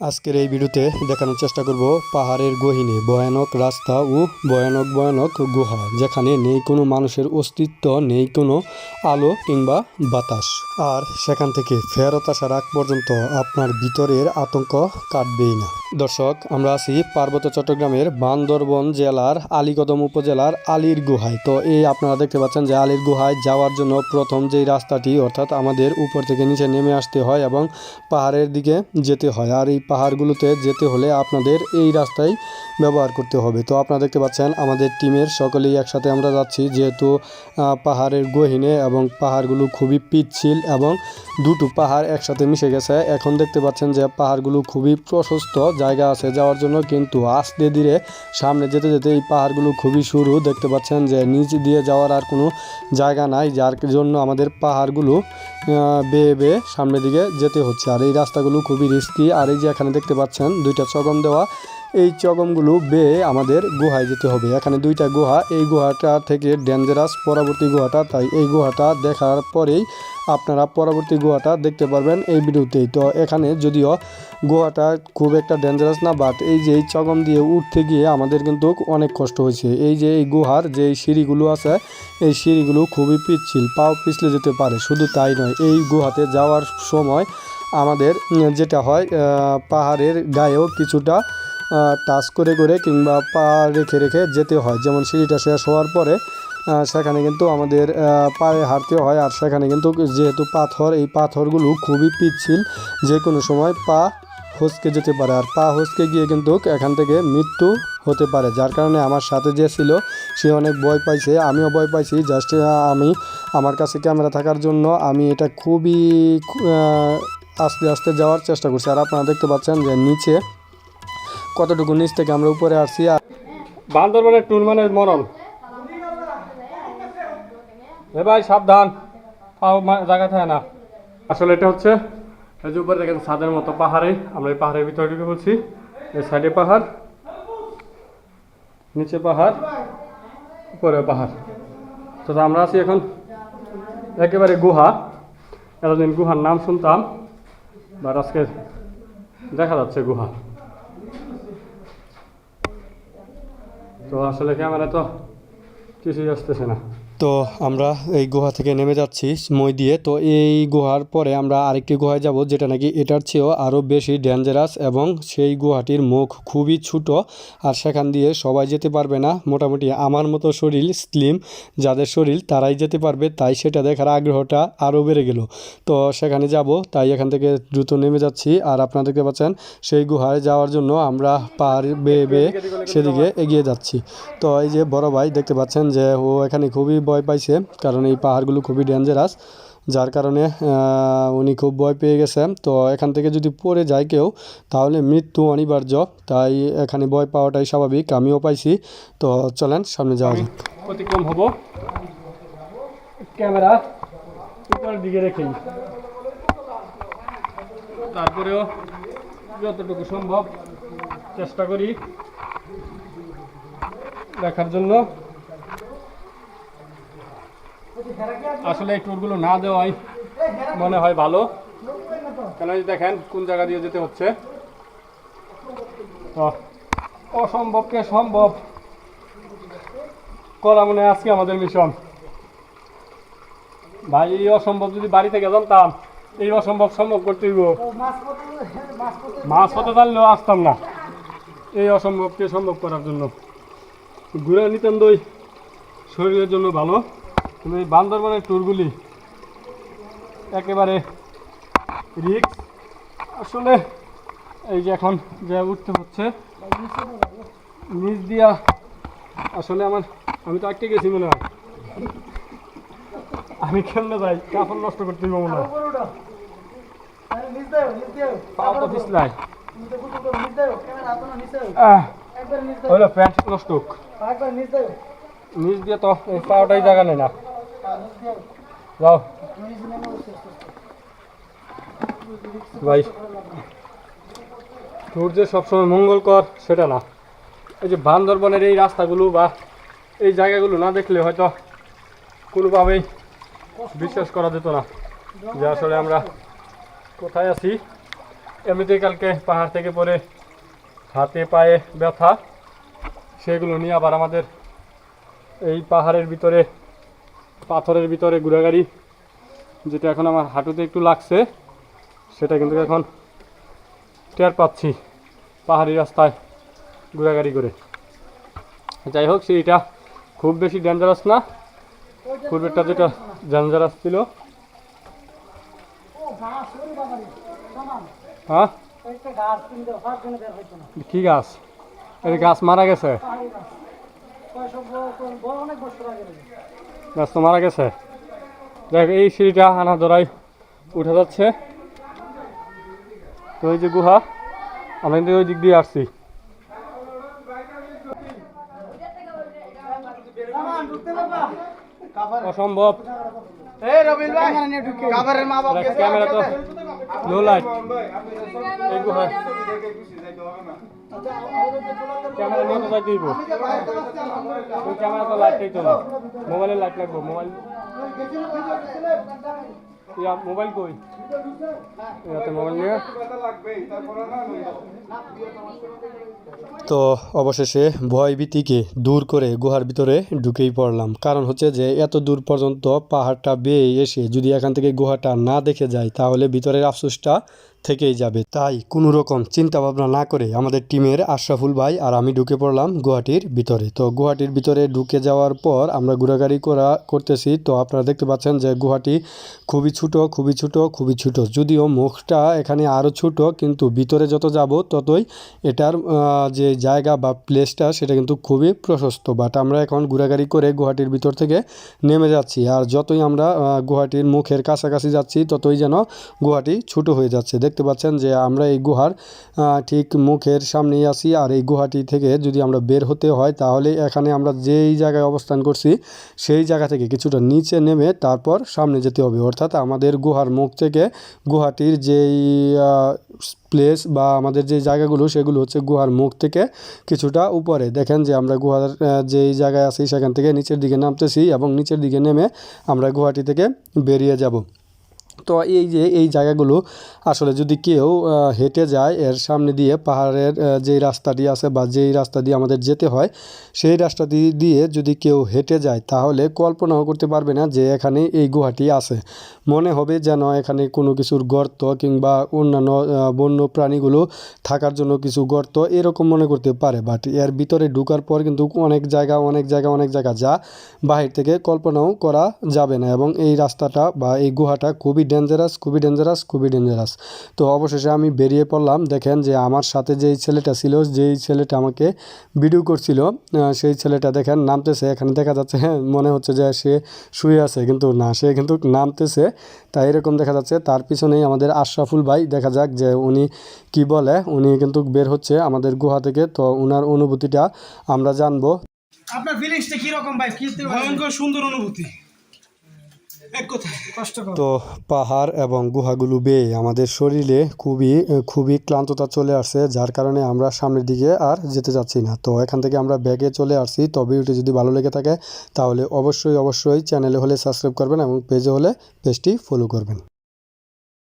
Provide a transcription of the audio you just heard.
আজকের এই ভিডিওতে দেখানোর চেষ্টা করব পাহাড়ের গহীনে ভয়ানক রাস্তা ও ভয়ানক ভয়ানক গুহা, যেখানে নেই কোনো মানুষের অস্তিত্ব, নেই কোনো আলো কিংবা বাতাস। আর সেখান থেকে ফেরত আসার আগ পর্যন্ত আপনার ভিতরের আতঙ্ক কাটবেই না। দর্শক, আমরা আছি পার্বত্য চট্টগ্রামের বান্দরবন জেলার আলীকদম উপজেলার আলীর গুহায়। তো এই আপনারা দেখতে পাচ্ছেন যে আলীর গুহায় যাওয়ার জন্য প্রথম যেই রাস্তাটি, অর্থাৎ আমাদের উপর থেকে নিচে নেমে আসতে হয় এবং পাহাড়ের দিকে যেতে হয়। আর এই পাহাড়গুলোতে যেতে হলে আপনাদের এই রাস্তায় ব্যবহার করতে হবে। তো আপনারা দেখতে পাচ্ছেন, আমাদের টিমের সকলেই একসাথে আমরা যাচ্ছি। যেহেতু পাহাড়ের গহীনে এবং পাহাড়গুলো খুবই পিচ্ছিল এবং দুটো পাহাড় একসাথে মিশে গেছে। এখন দেখতে পাচ্ছেন যে পাহাড়গুলো খুবই প্রশস্ত জায়গা আছে যাওয়ার জন্য, কিন্তু আস্তে ধীরে সামনে যেতে যেতে এই পাহাড়গুলো খুবই সরু। দেখতে পাচ্ছেন যে নিচ দিয়ে যাওয়ার আর কোনো জায়গা নাই, যার জন্য আমাদের পাহাড়গুলো বেয়ে বেয়ে সামনের দিকে যেতে হচ্ছে। আর এই রাস্তাগুলো খুবই রিস্কি আর এই যে এখানে দেখতে পাচ্ছেন দুইটা চগম দেওয়া। এই চগমগুলো বেয়ে আমাদের গুহায় যেতে হবে। এখানে দুইটা গুহা, এই গুহাটা থেকে ডেঞ্জারাস পরবর্তী গুহাটা, তাই এই গুহাটা দেখার পরেই আপনারা পরবর্তী গুহাটা দেখতে পারবেন এই ভিডিওতেই। তো এখানে যদিও গুহাটা খুব একটা ডেঞ্জারাস না বাট এই যে এই চগম দিয়ে উঠতে গিয়ে আমাদের কিন্তু অনেক কষ্ট হয়েছে। এই যে এই গুহার যে সিঁড়িগুলো আছে, এই সিঁড়িগুলো খুবই পিচ্ছিল, পাও পিছলে যেতে পারে। শুধু তাই নয়, এই গুহাতে যাওয়ার সময় আমাদের যেটা হয় পাহাড়ের গায়েও কিছুটা টাচ করে করে কিংবা পা রেখে রেখে যেতে হয়। যেমন সিঁড়িটা শেষ হওয়ার পরে সেখানে কিন্তু আমাদের পায়ে হাঁটতে হয়। আর সেখানে কিন্তু যেহেতু পাথর, এই পাথরগুলো খুবই পিচ্ছিল, যে কোনো সময় পা হসকে যেতে পারে। আর পা হসকে গিয়ে কিন্তু এখান থেকে মৃত্যু হতে পারে। যার কারণে আমার সাথে যে ছিল, সে অনেক ভয় পাইছে। আমিও ভয় পাইছি। জাস্ট আমি, আমার কাছে ক্যামেরা থাকার জন্য আমি এটা খুবই আস্তে আস্তে যাওয়ার চেষ্টা করছি। আর আপনারা দেখতে পাচ্ছেন যে নিচে কতটুকু নিচ থেকে আমরা উপরে আসছি। আর বান্দরবনের টুর মানে মরণ। এ ভাই, সাবধান। জায়গা থাকে না। আসলে এটা হচ্ছে, এই যে উপরে দেখেন ছাদের মতো পাহাড়ে। আমরা এই পাহাড়ের ভিতরে ঢুকে বলছি এই সাইডে পাহাড়। নিচে পাহাড়। উপরে পাহাড়। তো আমরা আছি এখন একেবারে গুহা। এতদিন গুহার নাম শুনতাম। বাট আজকে দেখা যাচ্ছে গুহা। তো আসলে ক্যামেরা তো কিছুই আসতেছে না। তো আমরা এই গুহা থেকে নেমে যাচ্ছি মই দিয়ে। তো এই গুহার পরে আমরা আরেকটি গুহায় যাব, যেটা নাকি এটার চেয়েও আরও বেশি ডেঞ্জারাস এবং সেই গুহাটির মুখ খুবই ছোট আর সেখান দিয়ে সবাই যেতে পারবে না। মোটামুটি আমার মতো শরীর, স্লিম যাদের শরীর তারাই যেতে পারবে, তাই সেটা দেখার আগ্রহটা আরও বেড়ে গেল। তো সেখানে যাব, তাই এখান থেকে দ্রুত নেমে যাচ্ছি আর আপনারা দেখতে পাচ্ছেন সেই গুহায় যাওয়ার জন্য আমরা পাহাড় বেয়ে বেয়ে সেদিকে এগিয়ে যাচ্ছি। তো এই যে বড় ভাই দেখতে পাচ্ছেন যে ও এখানে খুবই ভয় পাইছে, কারণ এই পাহাড়গুলো খুবই ডেঞ্জারাস যার কারণে উনি খুব ভয় পেয়ে গেছে। তো এখান থেকে যদি পড়ে যায় কেউ, তাহলে মৃত্যু অনিবার্য। তাই এখানে ভয় পাওয়াটাই স্বাভাবিক, আমিও পাইছি। তো চলেন, সামনে যাওয়া যাক। অতিক্রম হব। ক্যামেরা উপরের দিকে রেখেই তারপরেও যতটুকু সম্ভব চেষ্টা করি দেখার জন্য। আসলে এই ট্যুরগুলো না দেওয়াই মনে হয় ভালো। কেন দেখেন, কোন জায়গা দিয়ে যেতে হচ্ছে। অসম্ভবকে সম্ভব। করা মনে আজকে আমাদের মিশন ভাই, এই অসম্ভব যদি বাড়ি থেকে জানতাম এই অসম্ভব সম্ভব করতে হইব। মাছ হতে পারলেও আসতাম না। এই অসম্ভবকে সম্ভব করার জন্য। ঘুরে নিতেন দই। শরীরের জন্য ভালো। কিন্তু এই বান্দরবানের ট্যুরগুলি একেবারে রিক্স আসলে এই যে এখন যা উঠতে হচ্ছে, নিচ দিয়া আসলে আমার, আমি তো আটকে গেছি মনে হয়। আমি কেমনে যাই, কাপড় নষ্ট করতে হইব মনে হয়। প্যান্ট নষ্ট দিয়ে তো এই পাওটাই জায়গা নেই না। যাও ভাই ট্যুর যে সবসময় মঙ্গলকর সেটা না। এই যে বান্দরবনের এই রাস্তাগুলো বা এই জায়গাগুলো না দেখলে হয়তো কোনোভাবেই বিশ্বাস করা যেত না। যে আসলে আমরা কোথায় আছি? এমনিতেই কালকে পাহাড় থেকে পরে হাতে পায়ে ব্যথা, সেগুলো নিয়ে আবার আমাদের এই পাহাড়ের ভিতরে পাথরের ভিতরে ঘোরাগাড়ি যেটা এখন আমার হাঁটুতে একটু লাগছে, সেটা কিন্তু এখন টের পাচ্ছি পাহাড়ি রাস্তায় ঘোরাগাড়ি করে। যাই হোক, সেইটা খুব বেশি ডেঞ্জারাস না। খুব একটা যেটা ডেঞ্জারাস ছিল। হ্যাঁ? কি গাছ? এই গাছ মারা গেছে? গাছ তো মারা গেছে। দেখ এই সিঁড়িটা আনা ধরাই উঠে যাচ্ছে। তো এই যে গুহা আমরা কিন্তু ওই দিক দিয়ে আসছি। অসম্ভব। ক্যামেরা তো লো লাইট এই গুহা ক্যামেরা নিয়ে কোথায় দিব ওই ক্যামেরা তো লাইটটাই তো না মোবাইলের লাইট লাগবে মোবাইল ইয়া মোবাইল কই? মোবাইল তো অবশেষে ভয় ভীতিকে দূর করে গুহার ভিতরে ঢুকেই পড়লাম। কারণ হচ্ছে যে, এত দূর পর্যন্ত পাহাড়টা বেয়ে এসে যদি এখান থেকে গুহাটা না দেখে যায়, তাহলে ভিতরের আফসোসটা থেকেই যাবে। তাই কোনো রকম চিন্তা ভাবনা না করে আমাদের টিমের আশরাফুল ভাই আর আমি ঢুকে পড়লাম গুয়াহাটির ভিতরে। তো গুহাটির ভিতরে ঢুকে যাওয়ার পর আমরা ঘোরাঘুরি করা করতেছি। তো আপনারা দেখতে পাচ্ছেন যে গুহাটি খুবই ছোট খুবই ছোট খুবই ছোট। যদিও মুখটা এখানে আরও ছোট কিন্তু ভিতরে যত যাব ততই এটার যে জায়গা বা প্লেসটা সেটা কিন্তু খুবই প্রশস্ত। বাট আমরা এখন ঘোরাঘুরি করে গুহাটির ভিতর থেকে নেমে যাচ্ছি। আর যতই আমরা আহ, গুহাটির মুখের কাছাকাছি যাচ্ছি ততই যেন গুহাটি ছোট হয়ে যাচ্ছে। দেখতে পাচ্ছেন যে আমরা এই গুহার ঠিক মুখের সামনেই আছি। আর এই গুহাটি থেকে যদি আমরা বের হতে হয়, তাহলে এখানে আমরা যেই জায়গায় অবস্থান করছি, সেই জায়গা থেকে কিছুটা নিচে নেমে তারপর সামনে যেতে হবে। অর্থাৎ আমাদের গুহার মুখ থেকে গুহাটির যেই প্লেস বা আমাদের যে জায়গাগুলো, সেগুলো হচ্ছে গুহার মুখ থেকে কিছুটা উপরে। দেখেন যে আমরা গুহার যেই জায়গায় আছি, সেখান থেকে নিচের দিকে নামতেছি এবং নিচের দিকে নেমে আমরা গুহাটি থেকে বেরিয়ে যাব। তো এই যে, এই জায়গাগুলো আসলে যদি কেউ হেঁটে যায়, এর সামনে দিয়ে পাহাড়ের যেই রাস্তাটি আছে বা যেই রাস্তা দিয়ে আমাদের যেতে হয়, সেই রাস্তাটি দিয়ে যদি কেউ হেঁটে যায়, তাহলে কল্পনাও করতে পারবে না যে এখানে এই গুহাটি আছে। মনে হবে যেন এখানে কোনো কিছুর গর্ত কিংবা অন্যান্য বন্য প্রাণীগুলো থাকার জন্য কিছু গর্ত এরকম মনে করতে পারে। বাট এর ভিতরে ঢুকার পর কিন্তু অনেক জায়গা অনেক জায়গা অনেক জায়গা যা বাহির থেকে কল্পনাও করা যাবে না। এবং এই রাস্তাটা বা এই গুহাটা খুবই ডেঞ্জারাস খুবই ডেঞ্জারাস খুবই ডেঞ্জারাস তো অবশেষে আমি বেরিয়ে পড়লাম। দেখেন যে আমার সাথে যেই ছেলেটা ছিল যেই ছেলেটা আমাকে ভিডিও করছিল সেই ছেলেটা দেখেন নামতেছে। এখানে দেখা যাচ্ছে হ্যাঁ মনে হচ্ছে যে সে শুয়ে আছে কিন্তু না সে কিন্তু নামতেছে। তাই এরকম দেখা যাচ্ছে। তার পিছনেই আমাদের আশরাফুল ভাই দেখা যাক যে উনি কি বলে। উনি কিন্তু বের হচ্ছে আমাদের গুহা থেকে। তো ওনার অনুভূতিটা আমরা জানব। আপনার ফিলিংসটা কি রকম ভাই? কি ভয়ঙ্কর সুন্দর অনুভূতি। তো পাহাড় এবং গুহাগুলো বেয়ে আমাদের শরীরে খুবই খুবই ক্লান্ততা চলে আসছে যার কারণে আমরা সামনের দিকে আর যেতে যাচ্ছি না। তো এখান থেকে আমরা ব্যাগে চলে আসছি। তো ভিডিওটি যদি ভালো লেগে থাকে তাহলে অবশ্যই অবশ্যই চ্যানেলে হলে সাবস্ক্রাইব করবেন এবং পেজে হলে পেজটি ফলো করবেন।